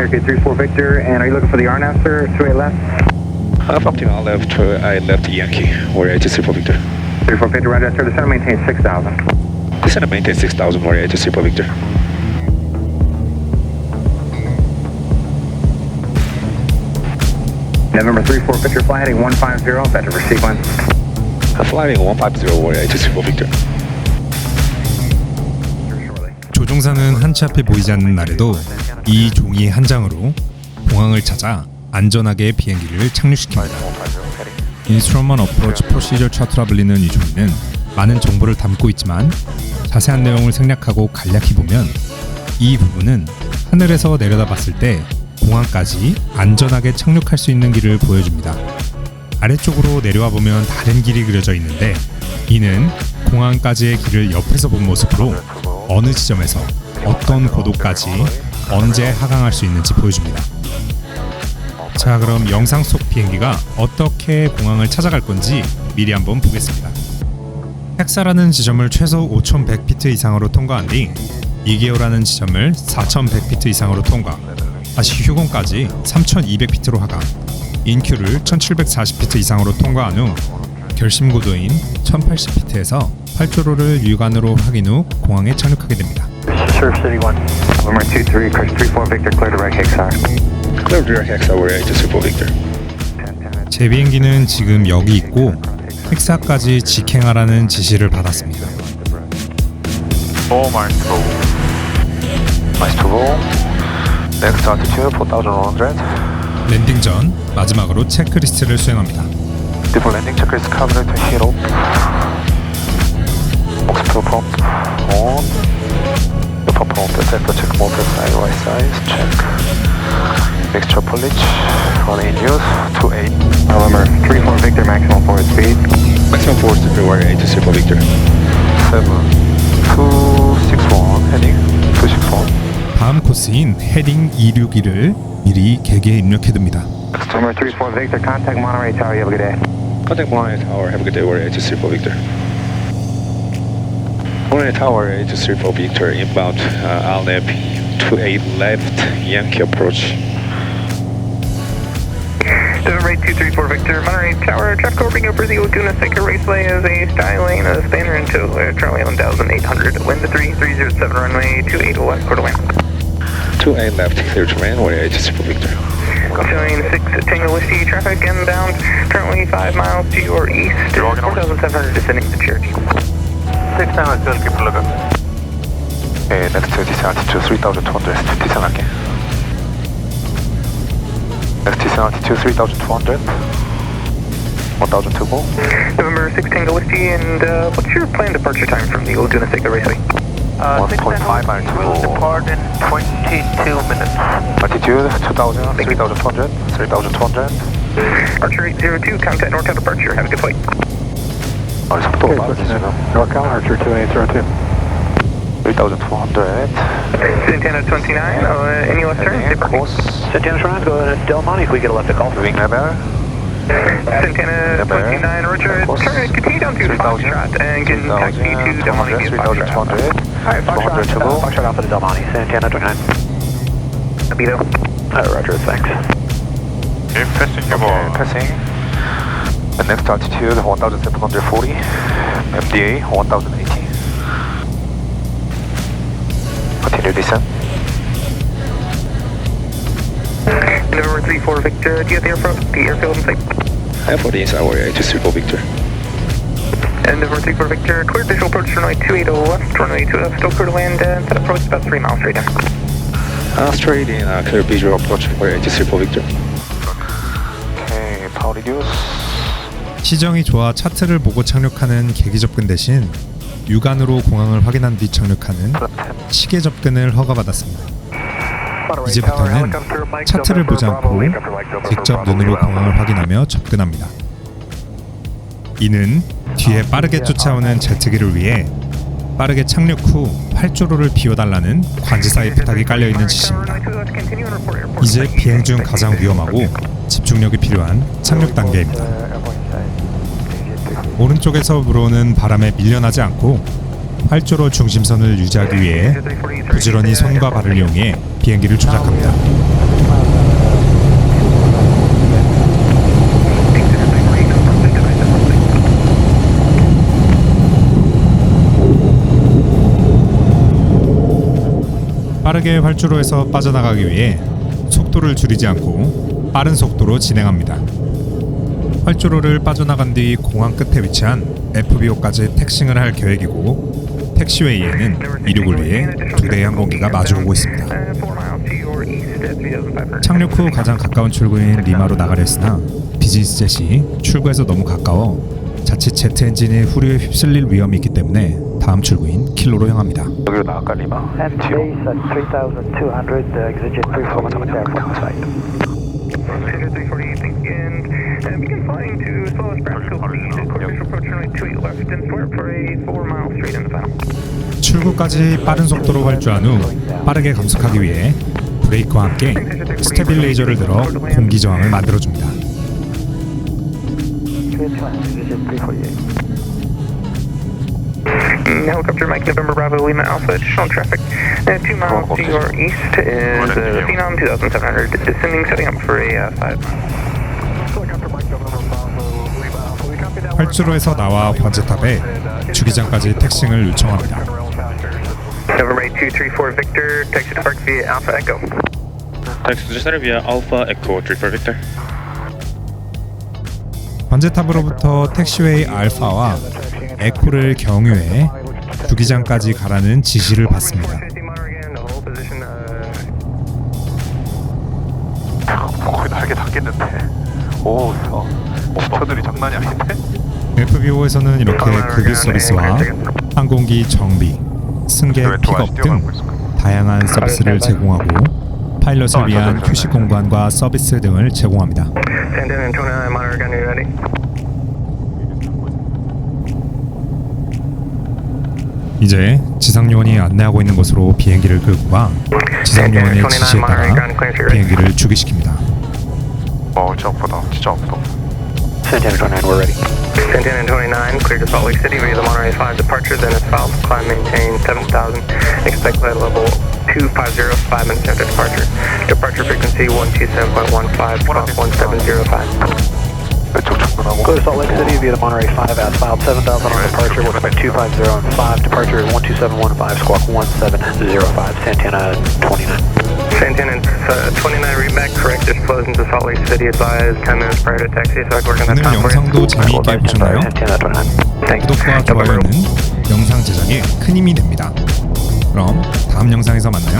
Cherokee 3-4 Victor, and are you looking for the RNAV, sir? 2-8 left? Uh, from the left, uh, I left Yankee, Warrior 83 for Victor. 3-4 Victor, roger that, sir. The center maintains 6,000. Descend and maintain 6000, Warrior 83 for Victor. November 3-4 Victor, fly heading 150, vector for sequence. Uh, flying 150, Warrior 83 for Victor. Shortly. 조종사는 한치 앞에 보이지 않는 날에도 이 종이 한 장으로 공항을 찾아 안전하게 비행기를 착륙시킵니다. 인스트루먼 어프로치 프로시저 차트라 불리는 이 종이는 많은 정보를 담고 있지만 자세한 내용을 생략하고 간략히 보면 이 부분은 하늘에서 내려다봤을 때 공항까지 안전하게 착륙할 수 있는 길을 보여줍니다. 아래쪽으로 내려와 보면 다른 길이 그려져 있는데 이는 공항까지의 길을 옆에서 본 모습으로 어느 지점에서 어떤 고도까지 언제 하강할 수 있는지 보여줍니다. 자, 그럼 영상 속 비행기가 어떻게 공항을 찾아갈 건지 미리 한번 보겠습니다. 헥사라는 지점을 최소 5,100피트 이상으로 통과한 뒤 이게오라는 지점을 4,100피트 이상으로 통과, 다시 휴공까지 3,200피트로 하강, 인큐를 1,740피트 이상으로 통과한 후 결심 고도인 1,080피트에서 활주로를 유관으로 확인 후 공항에 착륙하게 됩니다. Surf City 1. November 2-3, crush 3-4 Victor, clear direct Hexar. Clear direct Hexa, Warrior 83 for Victor. 제 비행기는 지금 여기 있고 헥사까지 직행하라는 지시를 받았습니다. Four miles to go. Miles to go. Next altitude 4100. 랜딩 전 마지막으로 체크리스트를 수행합니다. Default landing checklist covered to hero. Oxygen pump on. Pump on the center check motor side right size check. Mixture pullage. Running in use 28. November 3-4 Victor, maximum forward speed. Maximum force to be Warrior 83 for Victor. 7. 261 heading 261. 다음 코스인 헤딩 261을 미리 계기에 입력해둡니다. November 3-4 Victor, contact Monterey Tower, have a good day. Contact Monterey Tower, have a good day, Warrior 83 for Victor. Monterey Tower 83 for Victor, inbound, uh, LNAP 28 left, Yankee approach. November 8234 Victor, Monterey Tower, traffic orbiting over the Laguna Seca Raceway is a sky lane, a spanner into uh, Charlie 1800, wind 3307 runway 28 left, quarter lane. 28 left, clear to land, Warrior 83 for Victor. Showing 6 Tango Whiskey traffic inbound, currently 5 miles to your east, 4700 descending to Cherokee. Six time just keep looking. Okay, next to descent altitude 3200. Descent again. Next descent altitude 3200. 1000 to go. November 6 Tango Whiskey, and uh, what's your planned departure time from the Laguna Seca Raceway? Uh, 1.5 miles to will depart in 22 minutes. Altitude 2000, 3200, 3200. Archer 802, contact NorCal departure, have a good flight. North les retourne. Norcal Archer 2802. 3400. 1729, uh, any western? Santana Shrine, go to Del Monte if we get a left to call. Moving that better. Santana 29, Roger, turn, continue down to Foxtrot and get taxi to Del Monte via Foxtrot. Alright, Foxtrot, uh, Foxtrot the Del Monte, Santana 29. Abito. Alright, Roger, thanks. Okay, pressing your ball. Okay. The next altitude 1740. MDA 1080. Continue descent. November 34 Victor, do you have the airfield, the airfield in sight? I have for the inside, Warrior 83 for Victor. And November 34 Victor, clear visual approach runway 28 left, runway 2 left, still clear to land, and set approach about 3 miles straight down. Uh, straight in, uh, clear visual approach, Warrior 83 for Victor. Okay, power reduce. 시정이 좋아 차트를 보고 착륙하는 계기 접근 대신 육안으로 공항을 확인한 뒤 착륙하는 시계 접근을 허가받았습니다. 이제부터는 차트를 보지 않고 직접 눈으로 공항을 확인하며 접근합니다. 이는 뒤에 빠르게 쫓아오는 제트기를 위해 빠르게 착륙 후 활주로를 비워달라는 관제사의 부탁이 깔려 있는 지시입니다. 이제 비행 중 가장 위험하고 집중력이 필요한 착륙 단계입니다. 오른쪽에서 불어오는 바람에 밀려나지 않고 활주로 중심선을 유지하기 위해 부지런히 손과 발을 이용해 비행기를 조작합니다. 빠르게 활주로에서 빠져나가기 위해 속도를 줄이지 않고 빠른 속도로 진행합니다. 활주로를 빠져나간 뒤 공항 끝에 위치한 FBO까지 택싱을 할 계획이고 택시웨이에는 이륙을 위해 두 대의 항공기가 마주오고 있습니다. 착륙 후 가장 가까운 출구인 리마로 나가려 했으나 비즈니스 jet이 출구에서 너무 가까워 자칫 제트 엔진의 후류에 휩쓸릴 위험이 있기 때문에 다음 출구인 킬로로 향합니다. 여기로 나갈까 리마? 지로 And uh, begin flying to as well as Brasco, please. Course approach runway 28 left and square for a 4 mile straight in the final. 출구까지 빠른 속도로 활주한 후 빠르게 감속하기 위해 브레이크와 함께 스테빌레이저를 들어 공기 저항을 만들어줍니다. Exit 348. Mm, Helicopter Mike November Bravo Lima Alpha, additional traffic. Uh, two miles to your east is uh, the Phenom 2700, descending, setting up for a uh, 5 활주로에서 나와 관제탑에 주기장까지 택싱을 요청합니다. November 8234 Victor, taxi to park via Alpha Echo. Taxi to center via Alpha Echo 3 for Victor. 관제탑으로부터 택시웨이 알파와 에코를 경유해 주기장까지 가라는 지시를 받습니다. 거의 날개 닿겠는데 오 어, 옵션들이 장난이 아닌데? FBO에서는 이렇게 급유 서비스와 항공기 정비, 승객 픽업 등 다양한 서비스를 제공하고 파일럿을 위한 휴식 공간과 서비스 등을 제공합니다. Send in and 29 monitor gun, you ready? 이제 지상요원이 안내하고 있는 곳으로 비행기를 끌고 가 지상요원의 지시에 따라 비행기를 주기시킵니다. 어 진짜 아프다 진짜 아프다 Santana 29, we're ready. And 29, clear to Salt Lake City via the Monterey 5 departure, then it's south, climb, maintain 7000, expect flight level 250, 5 minutes after departure. Departure frequency 127.15, squawk 1705. 왼쪽 접근하고 Clear Salt Lake City via the Monterey 5 as filed 7000 on departure. We'll expect 250 and 5. Departure is 12715, squawk 1705, Santana 29. Santana uh, 29, read back, correct, just flows into Salt Lake City, advise 10 minutes prior to taxi, so I can work on that 오늘 time for you. 영상도 재미있게 보셨나요? Santana 29. Thanks. 구독과 좋아요는 영상 제작에 큰 힘이 됩니다. 그럼 다음 영상에서 만나요.